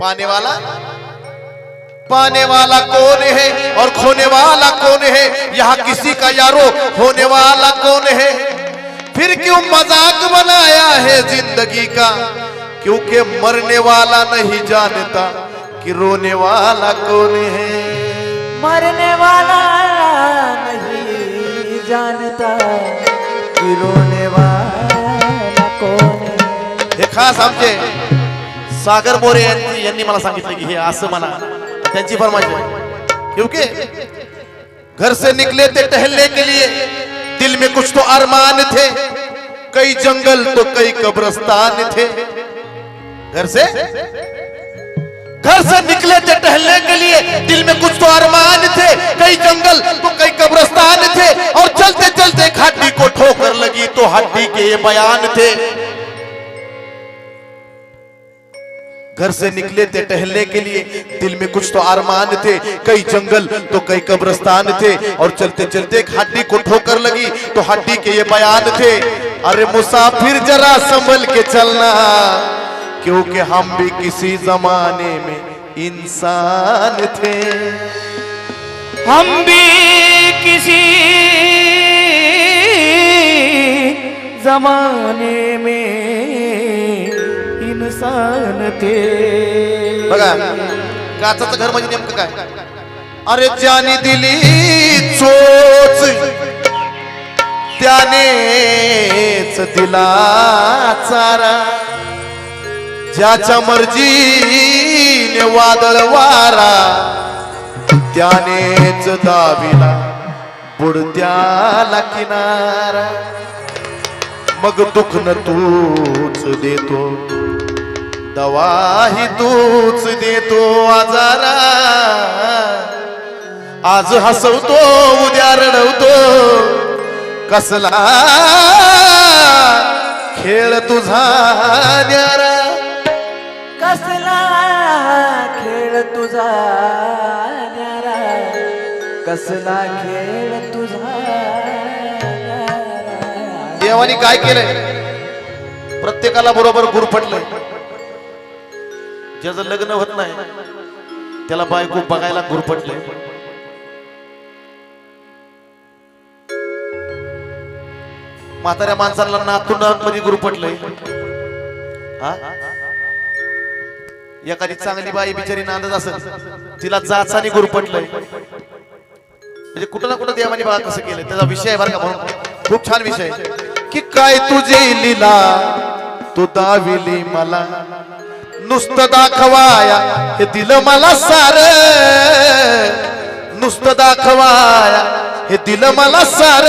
पाने वाला पाने वाला कौन है और खोने वाला कौन है? यहाँ किसी का यारो होने वाला कौन है? फिर क्यों मज़ाक बनाया है ज़िंदगी का? क्योंकि मरने वाला नहीं जानता कि रोने वाला कौन है। मरने वाला नहीं जानता कि रोने वाला कौन है। खास आमचे सागर यांनी मला सांगितलं की फरमाइश क्योंकि घर से निकले थे टहलने के लिए दिल में कुछ तो अरमान थे, कई जंगल तो कई कब्रस्तान थे। घर से घर से निकले थे टहलने के लिए दिल में कुछ तो अरमान थे, कई जंगल तो कई कब्रस्तान थे। और चलते चलते हड्डी को ठोकर लगी तो हड्डी के ये बयान थे। घर से निकले थे टहलने के लिए। दिल में कुछ तो अरमान थे, कई जंगल तो कई कब्रस्तान थे। और चलते चलते एक हड्डी को ठोकर लगी तो हड्डी के ये बयान थे, अरे मुसाफिर जरा संभल के चलना, क्योंकि हम भी किसी जमाने में इंसान थे। हम भी किसी जमाने में सांगते. बघा काचाचं घर म्हणजे नेमकं काय? अरे ज्याने दिली चोच त्यानेच दिला चारा. ज्याच्या मर्जीने वादळ वारा त्यानेच दाविला बुडत्याला किनारा. मग दुःख न तूच देतो. दवाही तूच देतो आजारा. आज हसवतो उद्या रडवतो. कसला खेळ तुझा न्यारा. कसला खेळ तुझा न्यारा. कसला खेळ तुझा. देवाने काय केलंय? प्रत्येकाला बरोबर गुरफटलंय. ज्याचं लग्न होत नाही त्याला बायको बघायला गुरफटलंय म्हाताऱ्या माणसाला नातूंडांमध्ये गुरफटलंय. हा? एखादी चांगली बाई बिचारी नांदत असत तिला जाचाने गुरफटलंय. म्हणजे कुठं ना कुठं देवाने बाळा कसं केलं त्याचा विषय आहे बरं का म्हणून. खूप छान विषय की काय तुझी लिला तू दाविली मला. नुसतं दाखवाया. हे दिलं मला सार. नुसतं दाखवाया. हे दिलं मला सार.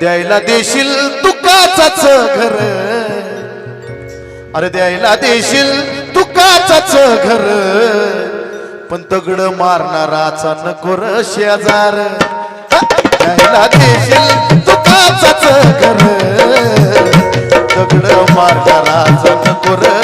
द्यायला देशील तुकाचाच घर. अरे द्यायला देशील तुकाचाच घर. पण तगड मारणाराचा नको र शेजार. द्यायला देशील तुकाचाच घर. तगड मारणाराचा नको र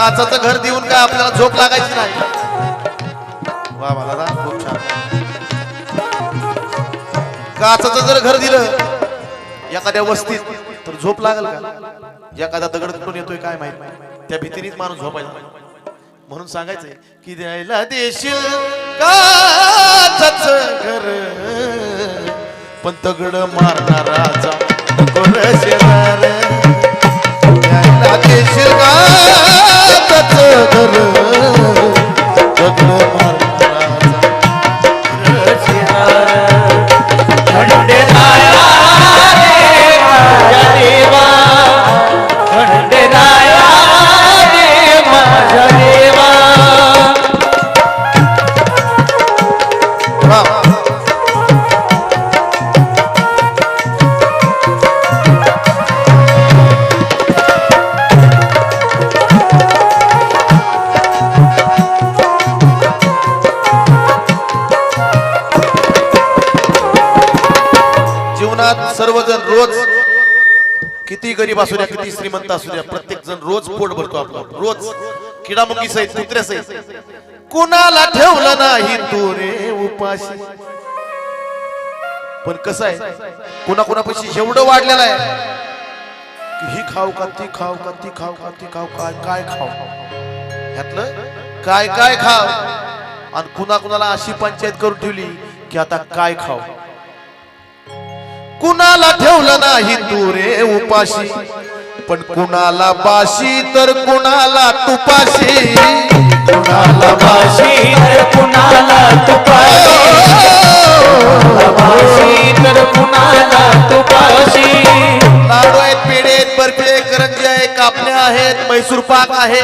काचाचं घर देऊन काय आपल्याला झोप लागायची नाही. वा वा दादा खूप छान. काचाचं जर घर दिलं एखाद्या वस्तीत तर झोप लागल का? एखादा दगड कुठून येतोय काय माहीत? त्या भीतीनेच माणूस झोपायला म्हणून सांगायचंय की द्यायला देशील काचाच घर. पण दगड मारणाराचा गरीब असू द्या किती श्रीमंत असू द्या प्रत्येक जण रोज पोट भरतो आपलं. रोज. किडामुखी सहित कुत्र्या सहित. कुणाला ठेवलं नाही तू रे उपाशी. पण कसं आहे कुणा कुणापाशी एवढं वाढलेलं आहे की ही खाऊ का ती खाऊ का ती खाऊ का ती खाऊ काय काय खाऊ? ह्यातलं काय काय खाव आणि कुणा कुणाला अशी पंचायत करून ठेवली की आता काय खाऊ? कुणाला ठेवलं नाही तू रे उपाशी? पण कुणाला बाशी तर कुणाला तुपाशी? कुणाला बाशी तर कुणाला तुपाशी? बाशी तर कुणाला तुपाशी? लाडू आहेत पेढे आहेत बर्फी आहे करंजी आहे कापण्या आहेत मैसूर पाक आहे.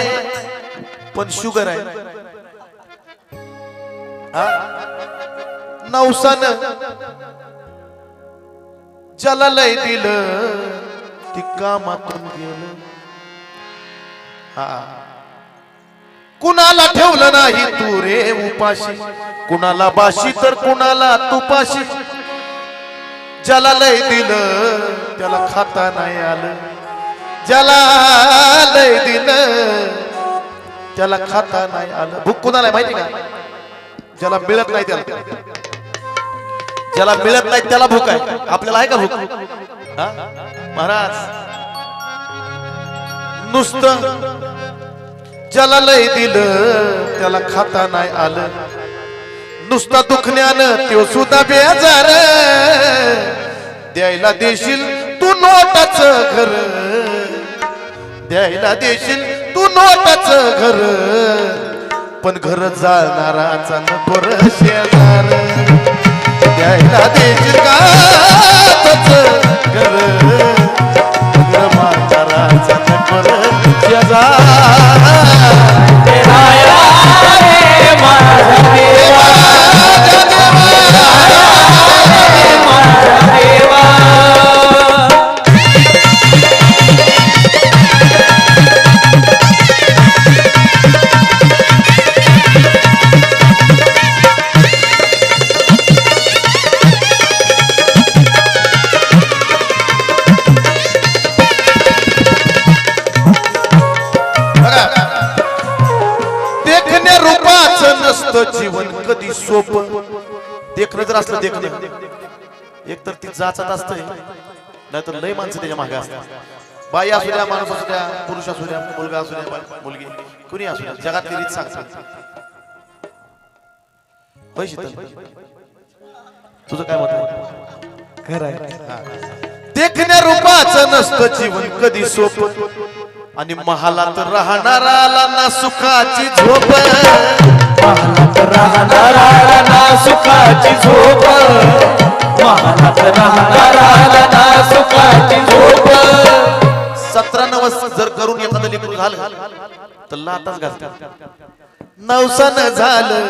पण शुगर आहे? नवसान ज्याला लय दिलं ती कामातून गेलं. हा. कुणाला ठेवलं नाही तू रे उपाशी? कुणाला बाशी तर कुणाला तुपाशी? ज्याला लय दिलं त्याला खाता नाही आलं. ज्याला लय दिलं त्याला खाता नाही आलं. भूक कुणाला माहिती का? ज्याला मिळत नाही त्याला. ज्याला मिळत नाही त्याला भूक आहे. आपल्याला आहे का भूक? महाराज नुसतं ज्याला लय दिलं त्याला खाता नाही आलं. नुसता दुखण्यानं त्यो सुद्धा बेजार द्यायला देशील तू नोटाच घर. द्यायला देशील तू नोटाच घर. पण घर जाणाराचा बरं रे शेजार. द्यायला देशील काच घर घर मारणाराचा नको माझा देवा जर असलं देखणं एक तर ती जाचत असतंय नाहीतर लय माणसं त्याच्यामागे असतात. बाई असू द्या माणूस असू द्या पुरुष असू द्या मुलगा असू द्या मुलगी कुणी असू द्या जगात रीत सांगतात. शीतल? तुझं काय मत आहे? देखण्या रूपाचं नसतं जीवन कधी सोप. आणि महालात राहणाराला ना सुखाची झोप. महालात राहणारा ना सुखाची झोप. महालात राहणारा ना सुखाची झोप. सतरा नवस जर करून एखादं लेकरू झालं तर लाताच घालतात नवसान झालं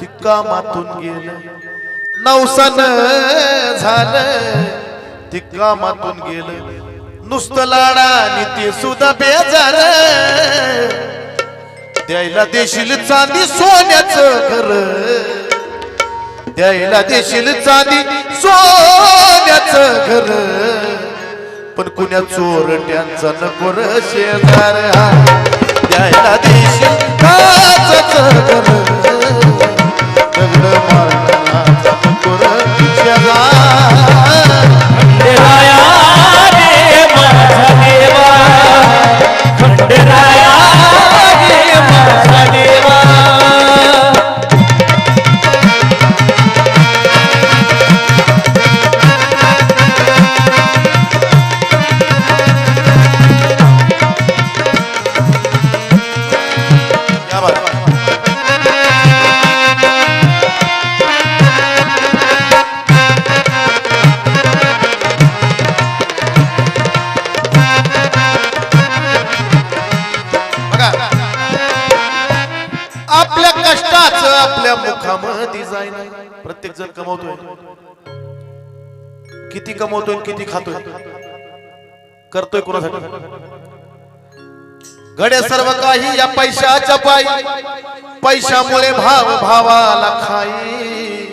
ती कामातून गेलं. नवसान झालं ती कामातून गेलं. नुसतं लाडा आणि ते सुद्धा बेजार. द्यायला देशील चांदी सोन्याचं घर. द्यायला देशील चांदी सोन्याचं घर. पण कुण्या चोरट्यांचा नको र शेजार द्यायला देशील काच घर. दगड मारणाचा नको शेजार. प्रत्येक जण कमवतोय किती कमवतोय किती खातोय? करतोय कोणासाठी? घडे सर्व काही या पैशाच्या पायी पैशामुळे भाव भावाला खाई.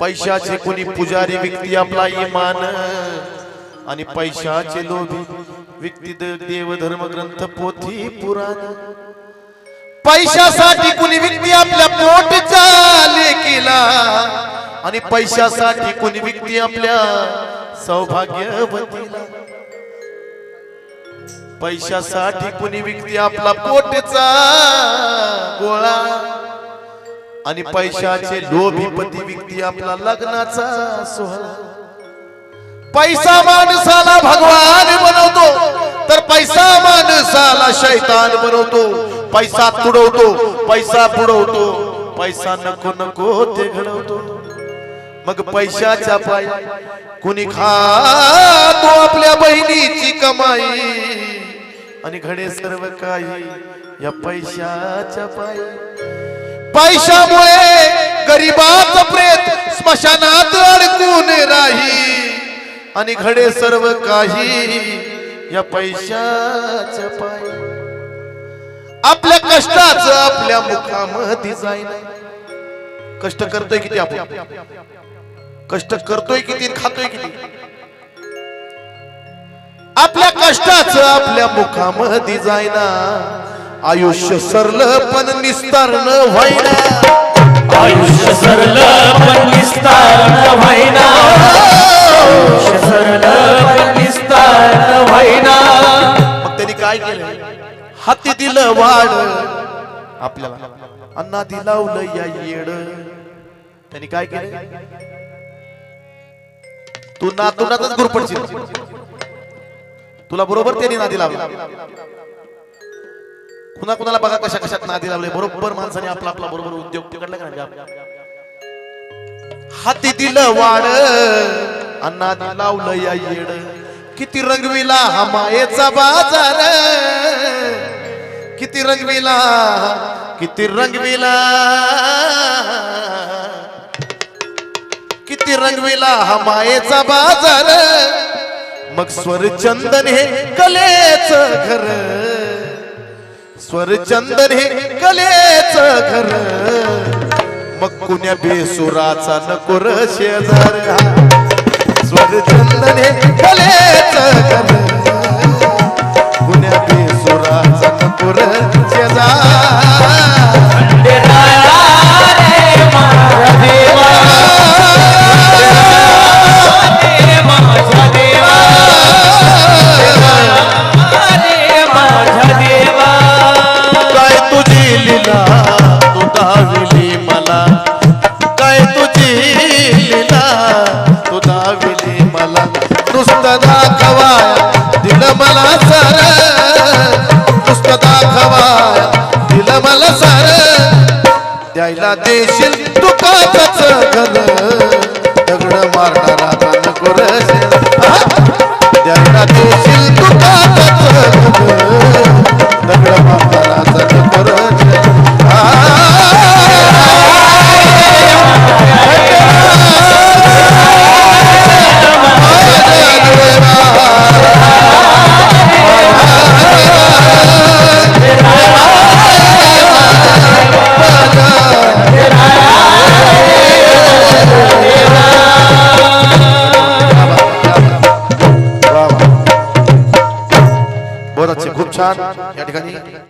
पैशाचे कोणी पुजारी व्यक्ती आपला इमान आणि पैशाचे लोभी व्यक्ती देव धर्म ग्रंथ पोथी पुराण. पैशासाठी कुणी व्यक्ती आपल्या पोटचा लेकीला? आणि पैशासाठी कुणी व्यक्ती आपल्या सौभाग्यवतीला? पैशासाठी कुणी व्यक्ती आपला पोटचा गोळा? आणि पैशाचे लोभीपती व्यक्ती आपला लग्नाचा सोहळा? पैसा माणसाला भगवान बनवतो तर पैसा माणसाला शैतान बनवतो. पैसा तुडवतो पैसा बुडवतो पैसा नको नको ते घडवतो. मग पैशाच्या पाय कुणी खातो आपल्या बहिणीची कमाई? आणि घडे सर्व काही या पैशाच्या पायी. पैशामुळे गरीबाच प्रेत स्मशानात अडकून राही. आणि घडे सर्व काही या पैशाच्या पायी. आपल्या कष्टाच आपल्या मुखामध्ये जाईना कष्ट करतोय किती आपण? कष्ट करतोय किती खातोय किती? आपल्या कष्टाच आपल्या मुखामध्ये जायना आयुष्य सरलं पण निस्तारण व्हायना आयुष्य सरलं पण विस्तार व्हायना आयुष्य सरलं पण विस्तार व्हायना मग त्यांनी काय केलं हाती दिलं वाड आपल्याला. अन्ना दिलावलं या येड. त्यांनी काय केलं? तू नातुनातच गुरपडशील तुला बरोबर त्यांनी नादी लावला. कुणा कुणाला बघा कशा कशात नादी लावले. बरोबर माणसाने आपला आपला बरोबर उद्योग तिकडला का? हाती दिलं वाड अन्ना लावलं या येड. किती रंगविला हा मायेचा बाजार. किती रंगविला किती रंगविला. किती रंगविला हा मायेचा बाजार. मग स्वरचंदन हे कलेच घर. स्वरचंदन हे कलेच घर. मग कुण्या बेसुराचा नको शेजार. स्वरचंदन हे कलेच घर.